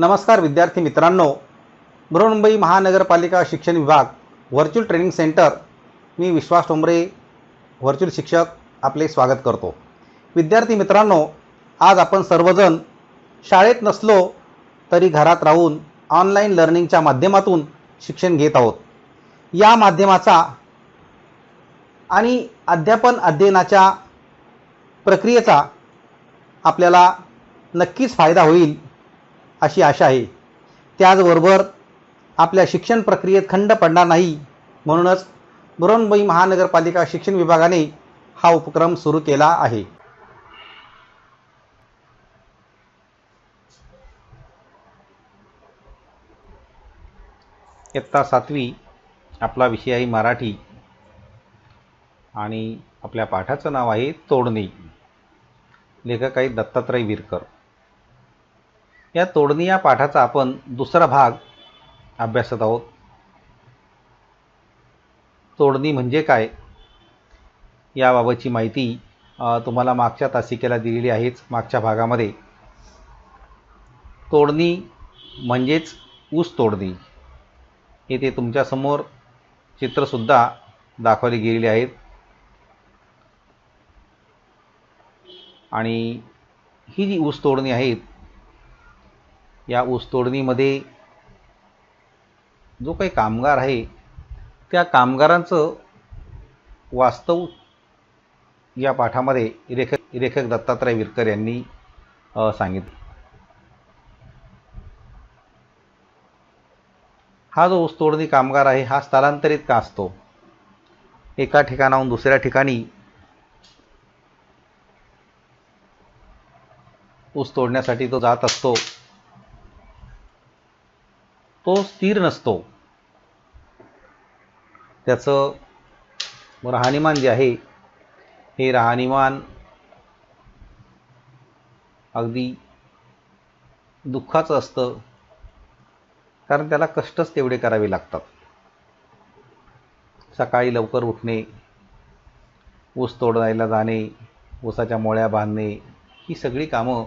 नमस्कार विद्यार्थी मित्रांनो. बृहन्मुंबई महानगरपालिका शिक्षण विभाग व्हर्च्युअल ट्रेनिंग सेंटर मी विश्वास टोंबरे व्हर्च्युअल शिक्षक आपले स्वागत करतो. विद्यार्थी मित्रांनो आज आपण सर्वजण शाळेत नसलो तरी घरात राहून ऑनलाईन लर्निंगच्या माध्यमातून शिक्षण घेत आहोत. या माध्यमाचा आणि अध्यापन अध्ययनाच्या प्रक्रियेचा आपल्याला नक्कीच फायदा होईल. अशी आशा आहे. त्याचबरोबर आपल्या शिक्षण प्रक्रियेत खंड पडणार नाही. म्हणूनच बृहन्मुंबई महानगरपालिका शिक्षण विभागाने हा उपक्रम सुरू केला आहे. इयत्ता सातवी आपला विषय आहे मराठी. आणि आपल्या पाठाचं नाव आहे तोडणी. लेखक आहेत दत्तात्रय विरकर. या तोडणी या पाठाचा आपण दुसरा भाग अभ्यासत आहोत. तोडणी म्हणजे काय? याबाबतची माहिती तुम्हाला मागच्या तासिकेला दिलेली आहेच मागच्या भागामध्ये. तोडणी म्हणजेच ऊस तोडणी. येथे तुमच्यासमोर चित्रसुद्धा दाखवली गेलेली आहेत. आणि ही जी ऊस तोडणी आहेत या ऊसतोडणीमध्ये जो काही कामगार आहे त्या कामगारांचं वास्तव या पाठामध्ये लेखक लेखक दत्तात्रय विरकर यांनी सांगितले सांगितलं. हा जो ऊस तोडणी कामगार आहे हा स्थलांतरित का असतो? एका ठिकाणाहून दुसऱ्या ठिकाणी ऊस तोडण्यासाठी तो जात असतो. तो स्थिर नसतो. त्याचं राहणीमान जे आहे हे राहणीमान अगदी दुःखाचं असतं कारण त्याला कष्टच तेवढे करावे लागतात. सकाळी लवकर उठणे ऊस तोडायला जाणे ऊसाच्या मोळ्या बांधणे ही सगळी कामं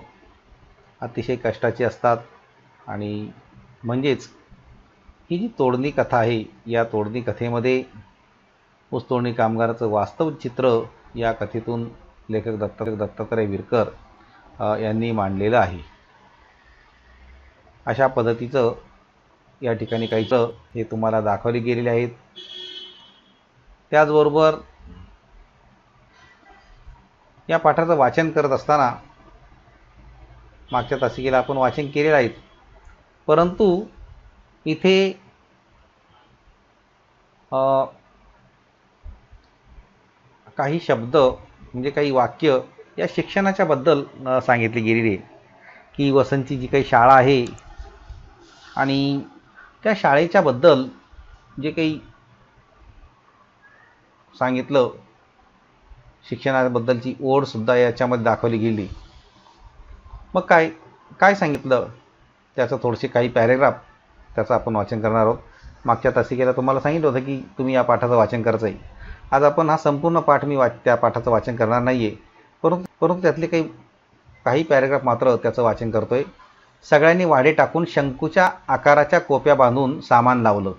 अतिशय कष्टाची असतात आणि म्हणजेच ही जी तोडणी कथा आहे या तोडणी कथेमध्ये ऊस तोडणी कामगाराचं वास्तव चित्र या कथेतून लेखक दत्त दत्तात्रय विरकर यांनी मांडलेलं आहे. अशा पद्धतीचं या ठिकाणी काहीचं हे तुम्हाला दाखवले गेलेले आहेत. त्याचबरोबर या पाठाचं वाचन करत असताना मागच्या तासिकेला आपण वाचन केलेलं आहे. परंतु इथे काही शब्द म्हणजे काही वाक्य या शिक्षणाच्या बद्दल सांगितली गेलेली आहे की वसंतची जी काही शाळा आहे आणि त्या शाळेच्या बद्दल जे काही सांगितलं शिक्षणाबद्दलची ओढसुद्धा याच्यामध्ये दाखवली गेली. मग काय काय सांगितलं? त्याचं थोडेसे काही पॅरेग्राफ त्याचं आपण वाचन करणार आहोत. मागच्या तासिकेला तुम्हाला सांगितलं होतं की तुम्ही या पाठाचं वाचन करायचं आहे आज आपण हा संपूर्ण पाठ मी वाच त्या पाठाचं वाचन करणार नाही आहे परंतु परंतु त्यातले काही काही पॅरेग्राफ मात्र त्याचं वाचन करतो आहे सगळ्यांनी वाडे टाकून शंकूच्या आकाराच्या कोप्या बांधून सामान लावलं.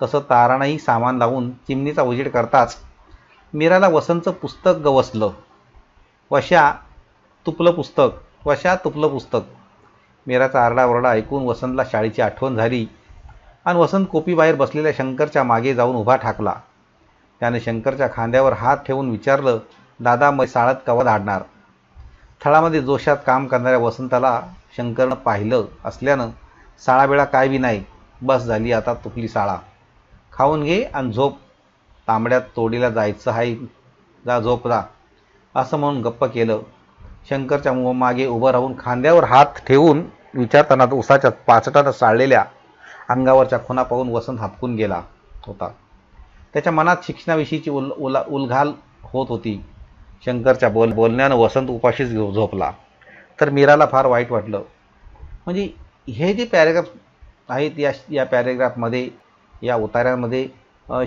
तसं तारानंही सामान लावून चिमणीचा उजेड करताच मीराला वसंतचं पुस्तक गवसलं. वशा तुपलं पुस्तक वशा तुपलं पुस्तक. मीराचा आरडाओरडा ऐकून वसंतला शाळेची आठवण झाली आणि वसंत कोपीबाहेर बसलेल्या शंकरच्या मागे जाऊन उभा ठाकला. त्याने शंकरच्या खांद्यावर हात ठेवून विचारलं दादा मै साळत कवा धाडणार थळामध्ये जोशात काम करणाऱ्या वसंताला शंकरनं पाहिलं असल्यानं साळाबिळा काय बी नाही बस झाली आता तुकली साळा. खाऊन घे आणि झोप. तांबड्यात तोडीला जायचं आहे जा झोप जा. असं म्हणून गप्प केलं. शंकरच्या मागे उभं राहून खांद्यावर हात ठेवून विचारताना उसाच्या पाचटानं साळलेल्या अंगावरच्या खुना पाहून वसंत हापकून गेला होता. त्याच्या मनात शिक्षणाविषयीची उल उला उलघाल होत होती. शंकरच्या बोल बोलण्यानं वसंत उपाशीच झोपला. तर मीराला फार वाईट वाटलं. म्हणजे हे जे पॅरेग्राफ आहेत या या पॅरेग्राफमध्ये या उतार्यांमध्ये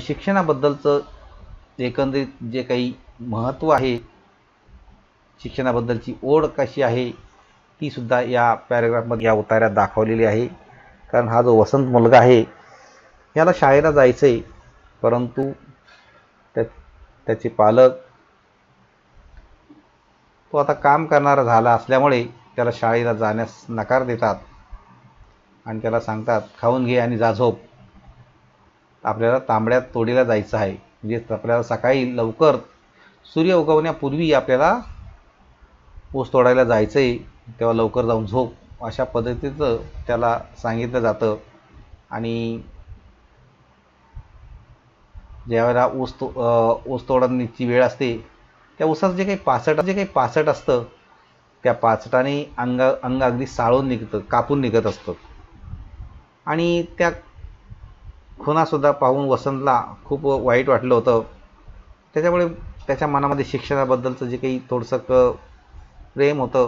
शिक्षणाबद्दलचं एकंदरीत जे काही महत्त्व आहे शिक्षणाबद्दलची ओढ कशी आहे ती सुद्धा या पॅरेग्राफमध्ये या उतार्यात दाखवलेली आहे. कारण हा जो वसंत मुलगा आहे याला शाळेला जायचं आहे परंतु त्या त्याचे पालक तो आता काम करणारा झाला असल्यामुळे त्याला शाळेला जाण्यास नकार देतात आणि त्याला सांगतात खाऊन घे आणि जा झोप. आपल्याला तांबड्यात तोडीला जायचं आहे. म्हणजे आपल्याला सकाळी लवकर सूर्य उगवण्यापूर्वी आपल्याला ऊस तोडायला जायचं आहे तेव्हा लवकर जाऊन झोप. अशा पद्धतीचं त्याला सांगितलं जातं. आणि ज्यावेळेला ऊस तो ऊस तोडणीची वेळ असते त्या ऊसाचं जे काही पाचट जे काही पाचट असतं त्या पाचटाने अंग अंग अगदी साळून निघतं कापून निघत असतं. आणि त्या खुणासुद्धा पाहून वसंतला खूप वाईट वाटलं होतं. त्याच्यामुळे त्याच्या मनामध्ये शिक्षणाबद्दलचं जे काही थोडंसं प्रेम होतं.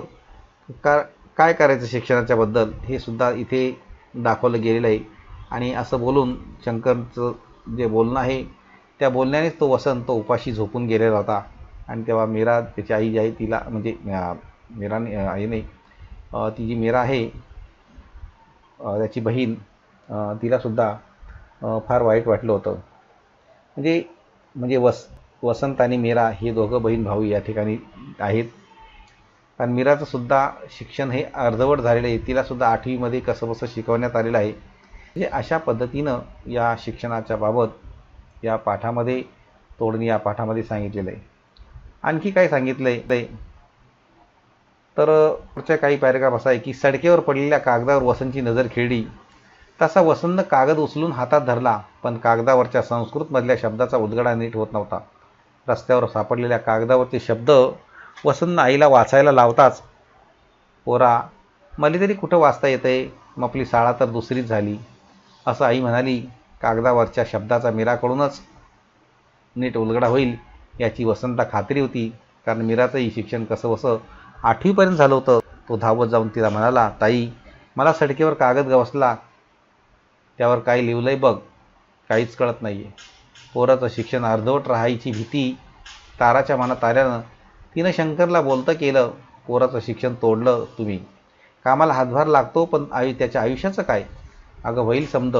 का काय करायचं शिक्षणाच्याबद्दल हे सुद्धा इथे दाखवलं गेलेलं आहे. आणि असं बोलून शंकरचं जे बोलणं आहे त्या बोलण्यानेच तो वसंत तो उपाशी झोपून गेलेला होता. आणि तेव्हा मीरा त्याची आई जी आहे तिला म्हणजे मीराने आई नाही ती जी मीरा आहे त्याची बहीण तिलासुद्धा फार वाईट वाटलं होतं. म्हणजे म्हणजे वस वसंत आणि मीरा हे दोघं बहीण भाऊ या ठिकाणी आहेत. कारण मीराचं सुद्धा शिक्षण हे अर्धवट झालेलं आहे. तिलासुद्धा आठवीमध्ये कसं बसं शिकवण्यात आलेलं आहे. म्हणजे अशा पद्धतीनं या शिक्षणाच्या बाबत या पाठामध्ये तोडणी या पाठामध्ये सांगितलेलं आहे. आणखी काय सांगितलं आहे तर पुढच्या काही पॅरेग्राफ असा आहे की सडकेवर पडलेल्या कागदावर वसंतची नजर खेळली. तसा वसंत कागद उचलून हातात धरला पण कागदावरच्या संस्कृतमधल्या शब्दाचा उद्गडा नीट होत नव्हता. रस्त्यावर सापडलेल्या कागदावरचे शब्द वसंत आईला वाचायला लावताच. पोरा मला तरी कुठं वाचता येतंय? मग आपली शाळा तर दुसरीच झाली. असं आई म्हणाली कागदावरच्या शब्दाचा मीराकडूनच. नीट उलगडा होईल याची वसंतला खात्री होती कारण मीराचंही शिक्षण कसं बसं आठवीपर्यंत झालं होतं. तो धावत जाऊन तिला म्हणाला ताई मला सडकेवर कागद गवसला. त्यावर काय लिहिलंय बघ काहीच कळत नाही आहे पोराचं शिक्षण अर्धवट राहायची भीती ताराच्या मनात आल्यानं तिनं शंकरला बोलतं केलं पोराचं शिक्षण तोडलं तुम्ही. कामाला हातभार लागतो पण आयु त्याच्या आयुष्याचं काय? अगं होईल समद.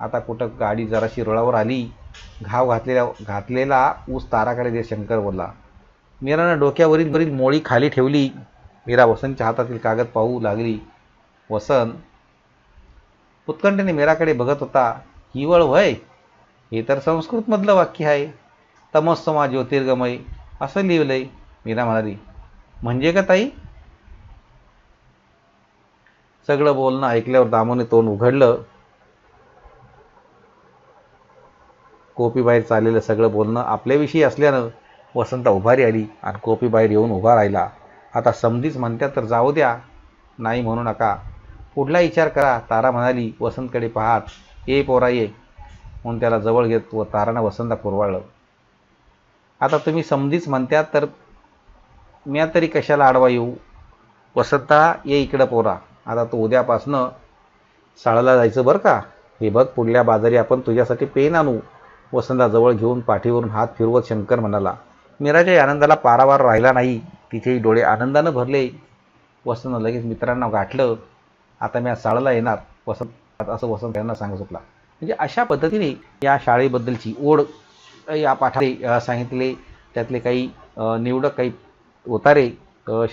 आता कुठं गाडी जराशी रुळावर आली घाव घातलेल्या घातलेला ऊस ताराकडे दे शंकर बोलला. मीरानं डोक्यावरील वरील मोळी खाली ठेवली. मीरा वसंतच्या हातातील कागद पाहू लागली. वसन उत्कंठेने मीराकडे बघत होता. हिवळ वय? हे तर संस्कृतमधलं वाक्य आहे. तमस्तमा ज्योतिर्गमय. असं लिहिलंय. मीरा म्हणाली म्हणजे का ताई? सगळं बोलणं ऐकल्यावर दामोने तोंड उघडलं. कोपीबाहेर चाललेलं सगळं बोलणं आपल्याविषयी असल्यानं वसंत उभारी आली आणि कोपीबाहेर येऊन उभा राहिला. आता समधीच म्हणत्या तर जाऊ द्या. नाही म्हणू नका. पुढला विचार करा. तारा म्हणाली वसंतकडे पाहात. ये पोरा ये. म्हणून त्याला जवळ घेत व तारानं वसंत पुरवाळलं. आता तुम्ही समधीच म्हणत्यात तर म्या तरी कशाला आडवा येऊ? वसंता ये इकडं पोरा. आता तू उद्यापासनं शाळेला जायचं बरं का? हे बघ पुढल्या बाजारी आपण तुझ्यासाठी पेन आणू. वसंताजवळ घेऊन पाठीवरून हात फिरवत शंकर म्हणाला मीराच्या आनंदाला पारावार राहिला नाही. तिचेही डोळे आनंदानं भरले. वसंत लगेच मित्रांना गाठलं आता मी आज शाळेला येणार. वसंत असं वसंत यांना सांगत सुटला म्हणजे अशा पद्धतीने या शाळेबद्दलची ओढ या पाठाने सांगितले. त्यातले काही निवडक काही उतारे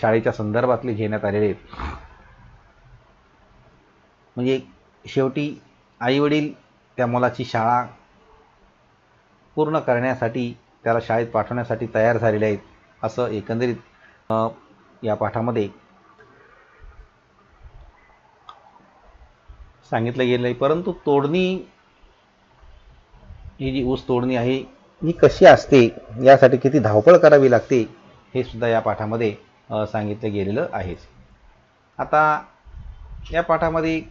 शाळेच्या संदर्भातले घेण्यात आलेले आहेत. म्हणजे शेवटी आईवडील त्या मुलाची शाळा पूर्ण करण्यासाठी त्याला शाळेत पाठवण्यासाठी तयार झालेले आहेत असं एकंदरीत या पाठामध्ये सांगितलं गेलं आहे. परंतु तोडणी ही जी ऊस तोडणी आहे ही कशी असते यासाठी किती धावपळ करावी लागते हे सुद्धा या पाठामध्ये सांगितलं गेलेलं आहेच आता या पाठामध्ये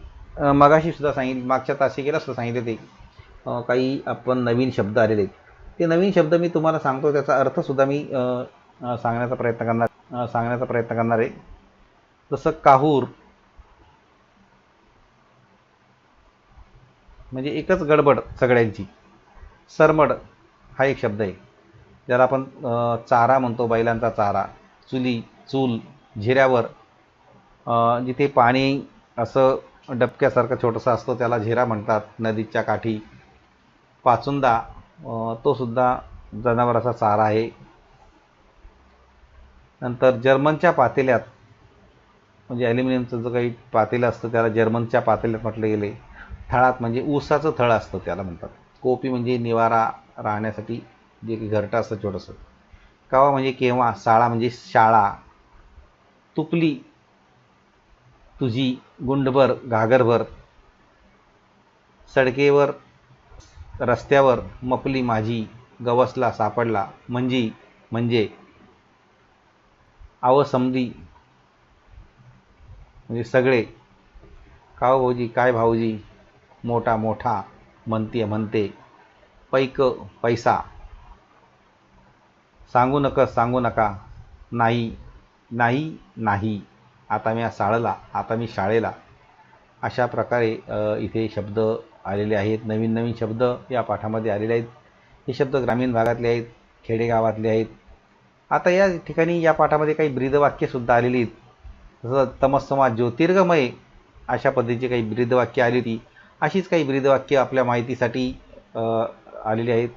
मगाशी सुद्धा सांगितलं मागच्या तासिकेला सुद्धा सांगितले ते काही आपण नवीन शब्द आलेले आहेत. ते नवीन शब्द मी तुम्हाला सांगतो त्याचा अर्थसुद्धा मी सांगण्याचा प्रयत्न करणार सांगण्याचा प्रयत्न करणार आहे. जसं काहूर म्हणजे एकच गडबड सगळ्यांची. सरमड हा एक शब्द आहे. ज्याला आपण चारा म्हणतो बैलांचा चारा. चुली चूल झिऱ्यावर जिथे पाणी असं डबक्यासारखं छोटंसं असतं त्याला झिरा म्हणतात. नदीच्या काठी. पाचुंदा तोसुद्धा तो सुद्धा जनावराचा चारा आहे. नंतर जर्मनच्या पातेल्यात म्हणजे ॲल्युमिनियमचं जो काही पातेलं असतं त्याला जर्मनच्या पातेल्यात म्हटलं गेले थळात म्हणजे ऊसाचं थळ असतं त्याला म्हणतात. कोपी म्हणजे निवारा राहण्यासाठी जे की घरटं असतं छोटंसं. कावा म्हणजे केव्हा शाळा म्हणजे शाळा. तुपली तुझी गुंडभर घागरभर. सडकेवर रस्त्यावर मपली माझी गवसला सापडला म्हणजे म्हणजे. अवसमधी म्हणजे सगळे. काव भाऊजी काय भाऊजी? मोठा मोठा म्हणते म्हणते. पैक पैसा. सांगू नका सांगू नका. नाही नाही नाही. आता मी शाळेला आता मी शाळेला. अशा प्रकारे इथे शब्द आलेले आहेत. नवीन नवीन शब्द या पाठामध्ये आलेले आहेत. हे शब्द ग्रामीण भागातले आहेत खेडेगावातले आहेत. आता या ठिकाणी या पाठामध्ये काही ब्रीदवाक्यसुद्धा आलेली आहेत. जसं तमस्समा ज्योतिर्गमय अशा पद्धतीची काही ब्रीदवाक्य आली होती. अशीच काही ब्रीदवाक्य आपल्या माहितीसाठी आलेली आहेत.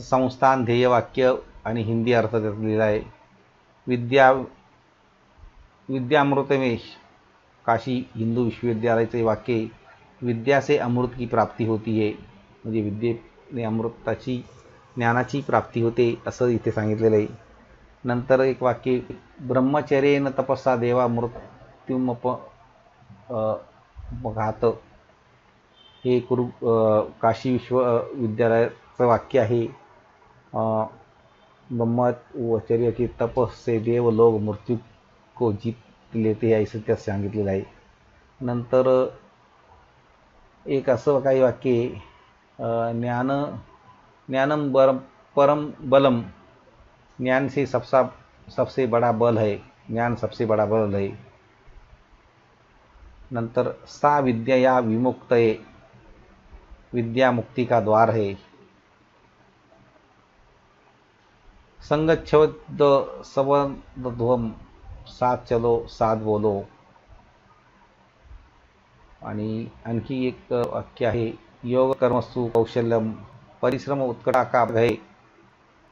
संस्थान ध्येयवाक्य आणि हिंदी अर्थ त्यात लिहिला आहे. विद्या विद्यामृतमेश काशी हिंदू विश्वविद्यालयाचे वाक्य विद्या से अमृत की प्राप्ती होती आहे म्हणजे विद्येने अमृताची ज्ञानाची प्राप्ती होते असं इथे सांगितलेलं आहे. नंतर एक वाक्य ब्रह्मचर्येन तपस्सा देवा मृत्युमप घात हे कुरु काशी विश्वविद्यालयाचं वाक्य आहे. ब्रह्मचर्य की तपस से देव लोग मृत्यू को जीत लेते आहे असं त्यात सांगितलेलं नंतर, एक वाक्य ज्ञान, ज्ञानम बर, परम बलम. ज्ञान से सबसा, सबसे बड़ा बल है. ज्ञान सबसे बड़ा बल है. नंतर, सा विद्या या विमुक्त है. विद्या मुक्ति का द्वार है. संगच्छवद सबध्वम साथ चलो साथ बोलो. आणि आणखी एक वाक्य आहे योग कर्मसु कौशल्यम परिश्रम उत्कटा का भय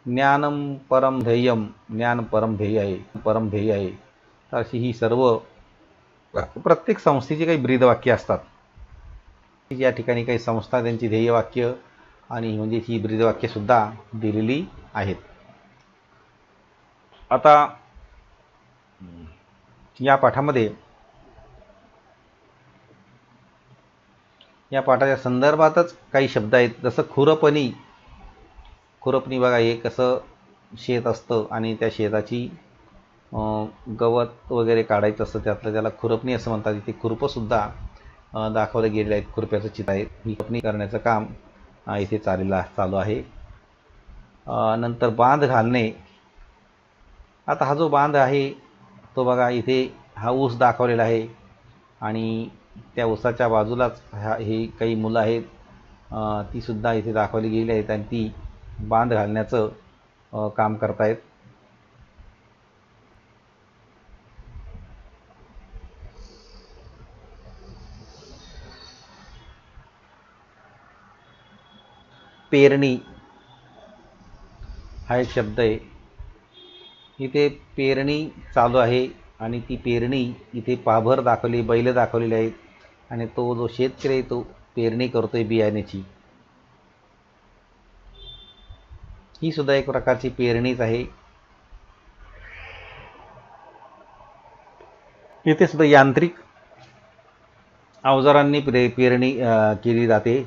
ज्ञानम परम ध्येयम ज्ञान परम ध्येय आहे परम ध्येय आहे तर अशी ही सर्व प्रत्येक संस्थेची काही ब्रीदवाक्य असतात. या ठिकाणी काही संस्था त्यांची ध्येयवाक्य आणि म्हणजे ही ब्रीदवाक्यसुद्धा दिलेली आहेत. आता या पाठामध्ये या पाठाच्या संदर्भातच काही शब्द आहेत. जसं खुरपणी खुरपणी बघा हे कसं शेत असतं आणि त्या शेताची गवत वगैरे काढायचं असतं त्यातलं त्याला खुरपणी असं म्हणतात. इथे खुरपंसुद्धा दाखवले गेलेले आहेत. खुरप्याचं चित्र आहे. ही खुरपणी करण्याचं काम इथे चालेलं चालू आहे. नंतर बांध घालणे आता हा जो बांध आहे तो बघा इथे हा ऊस दाखवलेला आहे. आणि त्या ऊसाच्या बाजूलाच ह्या हे काही मुलं आहेत ती तीसुद्धा इथे दाखवली गेली आहेत आणि ती बांध घालण्याचं काम करतायत. पेरणी हा एक शब्द आहे. इथे पेरणी चालू आहे आणि ती पेरणी इथे पाभर दाखवली बैल दाखवलेली आहेत आणि तो जो शेतकरी आहे तो पेरणी करतो आहे बियाण्याची. ही सुद्धा एक प्रकारची पेरणीच आहे. इथे सुद्धा यांत्रिक अवजारांनी पे पेरणी केली जाते.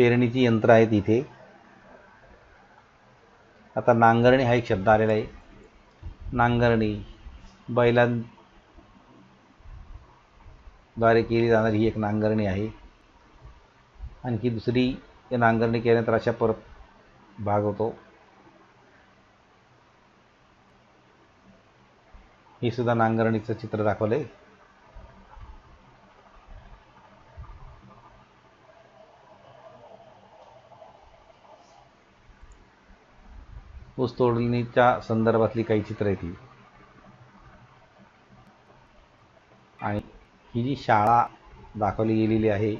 पेरणीची यंत्र आहेत इथे आता नांगरणी हा एक शब्द आलेला आहे. नांगरणी बैलांद्वारे केली जाणारी ही एक नांगरणी आहे. आणखी दुसरी नांगरणी केल्यानंतर अशा परत भाग होतो. ही सुद्धा नांगरणीचं चित्र दाखवलं आहे ऊस तोडणीच्या संदर्भातली काही चित्र येतील आणि ही जी शाळा दाखवली गेलेली आहे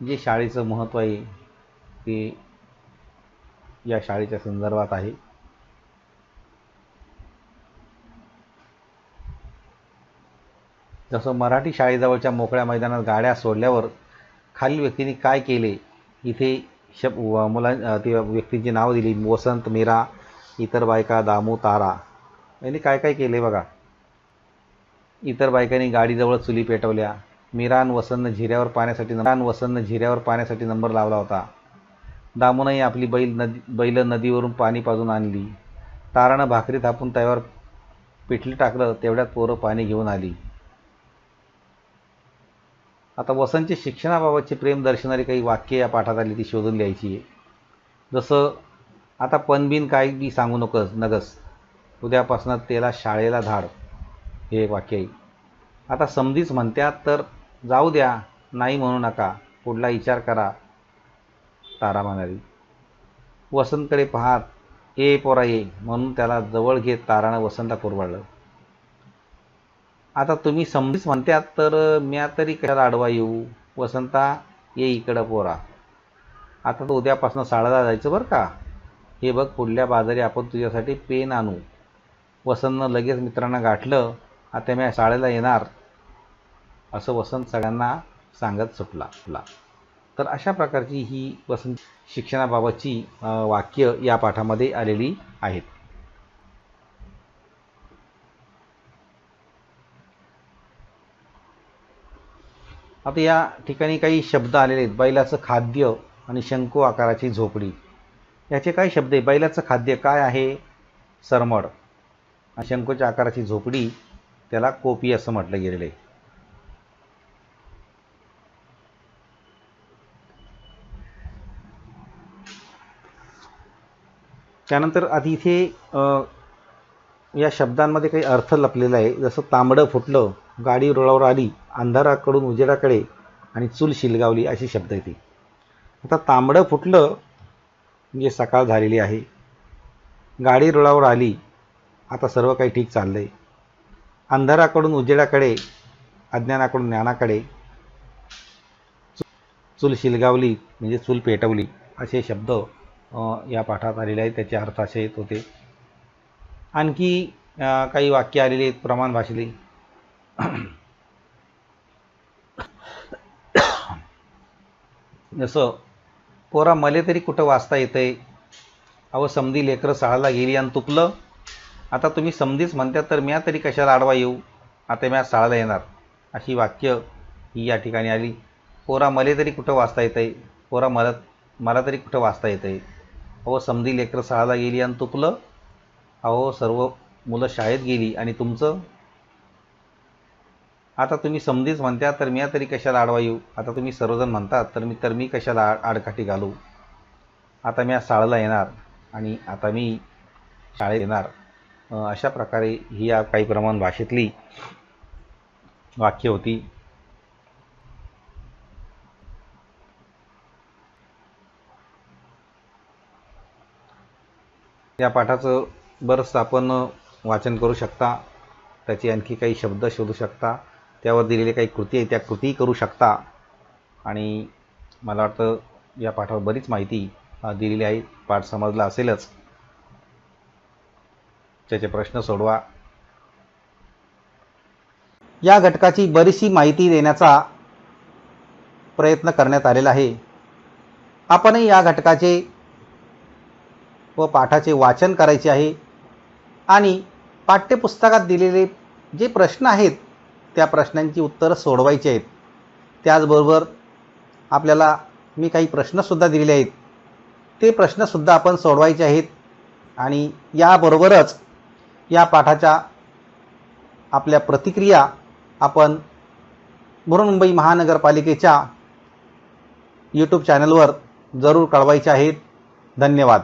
जे शाळेचं महत्त्व आहे ते या शाळेच्या संदर्भात आहे. जसं मराठी शाळेजवळच्या मोकळ्या मैदानात गाड्या सोडल्यावर खालील व्यक्तींनी काय केले इथे शब व मुलां ते व्यक्तींची नावं दिली. वसंत मीरा इतर बायका दामू तारा. यांनी काय काय केले बघा? इतर बायकांनी गाडीजवळ चुली पेटवल्या. मीरान वसंतनं झिऱ्यावर पाण्यासाठी मीरान वसंतनं झिऱ्यावर पाण्यासाठी नंबर लावला होता. दामूनही आपली बैल नदी बैल नदीवरून पाणी पाजून आणली. तारानं भाकरी थापून त्यावर पिठली टाकलं. तेवढ्यात पोरं पाणी घेऊन आली. आता वसंतचे शिक्षणाबाबतचे प्रेम दर्शनारी काही वाक्य या पाठात आली ती शोधून लिहायची आहे. जसं आता पणबिन काय बी सांगू नकोस नगस. उद्यापासून त्याला शाळेला धाड. हे एक वाक्य आहे. आता समधीच म्हणत्यात तर जाऊ द्या नाही म्हणू नका पुढला विचार करा तारा म्हणाली. वसंतकडे पाहात ए पोरा ये म्हणून त्याला जवळ घेत तारानं वसंतला कुरवाडलं आता तुम्ही समजीच म्हणत्यात तर म्या तरी कशाला आडवा येऊ? वसंता ये इकडं पोरा. आता तर उद्यापासून शाळेला जायचं बरं का? हे बघ पुढल्या बाजारी आपण तुझ्यासाठी पेन आणू. वसंतनं लगेच मित्रांना गाठलं आता मी शाळेला येणार. असं वसंत सगळ्यांना सांगत सुटला तर अशा प्रकारची ही वसंत शिक्षणाबाबतची वाक्य या पाठामध्ये आलेली आहेत. आता या ठिकाणी काही शब्द आलेले आहेत. बैलाचं खाद्य आणि शंकू आकाराची झोपडी. याचे काय शब्द आहे बैलाचं खाद्य काय आहे? सरमड. शंकूच्या आकाराची झोपडी त्याला कोपी असं म्हटलं गेलेलं आहे. त्यानंतर आधी इथे या शब्दांमध्ये काही अर्थ लपलेला आहे. जसं तांबडं फुटलं गाडी रुळावर आली अंधाराकडून उजेडाकडे आणि चूल शिलगावली अशी शब्द येते. आता तांबडं फुटलं म्हणजे सकाळ झालेली आहे. गाडी रुळावर आली. आता सर्व काही ठीक चाललं आहे अंधाराकडून उजेडाकडे अज्ञानाकडून ज्ञानाकडे चूल शिलगावली म्हणजे चूल पेटवली असे शब्द या पाठात आलेले आहेत. त्याचे अर्थ असे येत होते. आणखी काही वाक्य आलेले आहेत प्रमाण भाषेली. जसं पोरा मले तरी कुठं वाचता येतंय? अहो समधी लेकरं शाळाला गेली आणि तुपलं आता तुम्ही समधीच म्हणतात तर म्या तरी कशाला आडवा येऊ? आता म्या शाळेला येणार. अशी वाक्य ही या ठिकाणी आली. पोरा मले तरी कुठं वाचता येतंय? पोरा मला मला तरी कुठं वाचता येतंय? अहो समधी लेकरं शाळेला गेली आणि तुपलं अहो सर्व मुलं शाळेत गेली आणि तुमचं आता तुम्ही समधीच म्हणता तर मी तरी कशाला आडवा येऊ? आता तुम्ही सर्वजण म्हणतात तर मी तर मी कशाला आड आडकाठी घालू? आता मी आज शाळेला येणार आणि आता मी शाळेत येणार. अशा प्रकारे ही या काही प्रमाण भाषेतली वाक्य होती. या पाठाचं बरंच आपण वाचन करू शकता. त्याचे आणखी काही शब्द शोधू शकता. त्यावर दिलेली काही कृती आहे त्या कृती करू शकता. आणि मला वाटतं या पाठावर बरीच माहिती दिलेली आहे. पाठ समजला असेलच. त्याचे प्रश्न सोडवा. या घटकाची बरीचशी माहिती देण्याचा प्रयत्न करण्यात आलेला आहे. आपणही या घटकाचे व पाठाचे वाचन करायचे आहे. आणि पाठ्यपुस्तकात दिलेले जे प्रश्न आहेत त्या प्रश्नांची उत्तरं सोडवायची आहेत. त्याचबरोबर आपल्याला मी काही प्रश्नसुद्धा दिलेले आहेत. ते प्रश्नसुद्धा आपण सोडवायचे आहेत आणि याबरोबरच या पाठाच्या आपल्या प्रतिक्रिया आपण बृहन्मुंबई महानगरपालिकेच्या यूट्यूब चॅनलवर जरूर कळवायच्या आहेत. धन्यवाद.